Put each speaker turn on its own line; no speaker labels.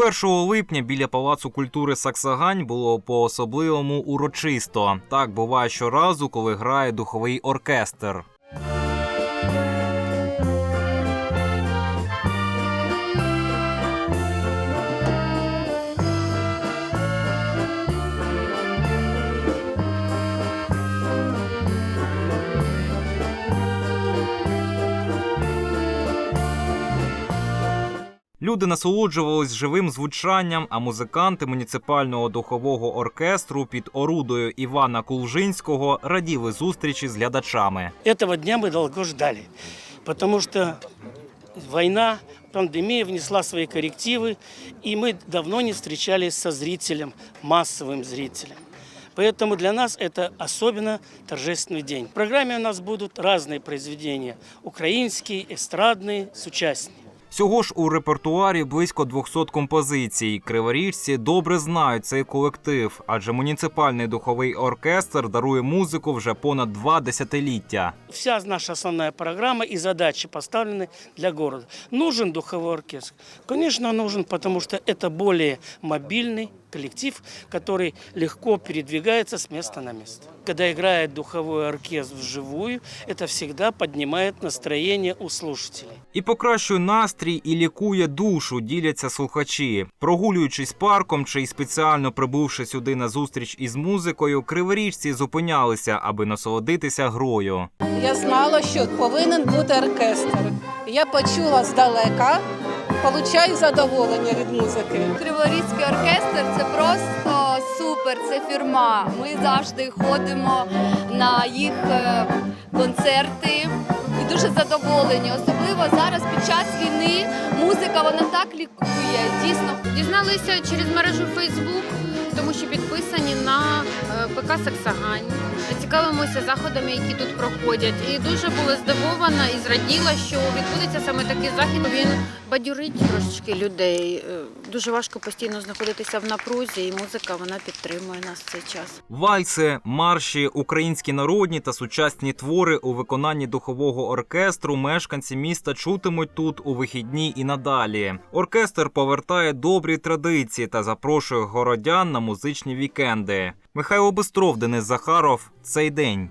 1 липня біля палацу культури Саксагань було по-особливому урочисто. Так буває щоразу, коли грає духовий оркестр. Люди насолоджувались живим звучанням, а музиканти муніципального духового оркестру під орудою Івана Кулжинського раділи зустрічі з глядачами.
Этого дня мы долго ждали, потому что война, пандемия внесла свои коррективы, и мы давно не встречались со зрителем, массовым зрителем. Поэтому для нас это особенно торжественный день. В программе у нас будут разные произведения – украинские, эстрадные, с участниками.
Всього ж у репертуарі близько 200 композицій. Криворіжці добре знають цей колектив, адже муніципальний духовий оркестр дарує музику вже понад два десятиліття.
Вся наша основная программа и задачи поставлены для города. Нужен духовой оркестр? Конечно, нужен, потому что это более мобильный коллектив, который легко передвигается с места на место. Когда играет духовой оркестр вживую, это всегда поднимает настроение у слушателей.
І покращує настрій і лікує душу, діляться слухачі. Прогулюючись парком чи й спеціально прибувши сюди на зустріч із музикою, криворіжці зупинялися, аби насолодитися грою.
Я знала, що повинен бути оркестр. Я почула здалека, получаю задоволення від музики.
Криворізький оркестр це просто супер, це фірма. Ми завжди ходимо на їх е, концерти дуже задоволені. Особливо зараз під час війни музика вона так лікує. Дійсно,
Дізналися через мережу Фейсбук, тому що підписані на ПК Саксагань. Цікавимося заходами, які тут проходять. І дуже була здивована і зраділа, що відбудеться саме такий захід. Він бадюрить трошечки людей. Е, Дуже важко постійно знаходитися в напрузі, і музика вона підтримує нас в цей час.
Вальси, марші, українські народні та сучасні твори у виконанні духового оркестру мешканці міста чутимуть тут у вихідні і надалі. Оркестр повертає добрі традиції та запрошує городян на музичні вікенди. Михайло Бистров, Денис Захаров. Цей день.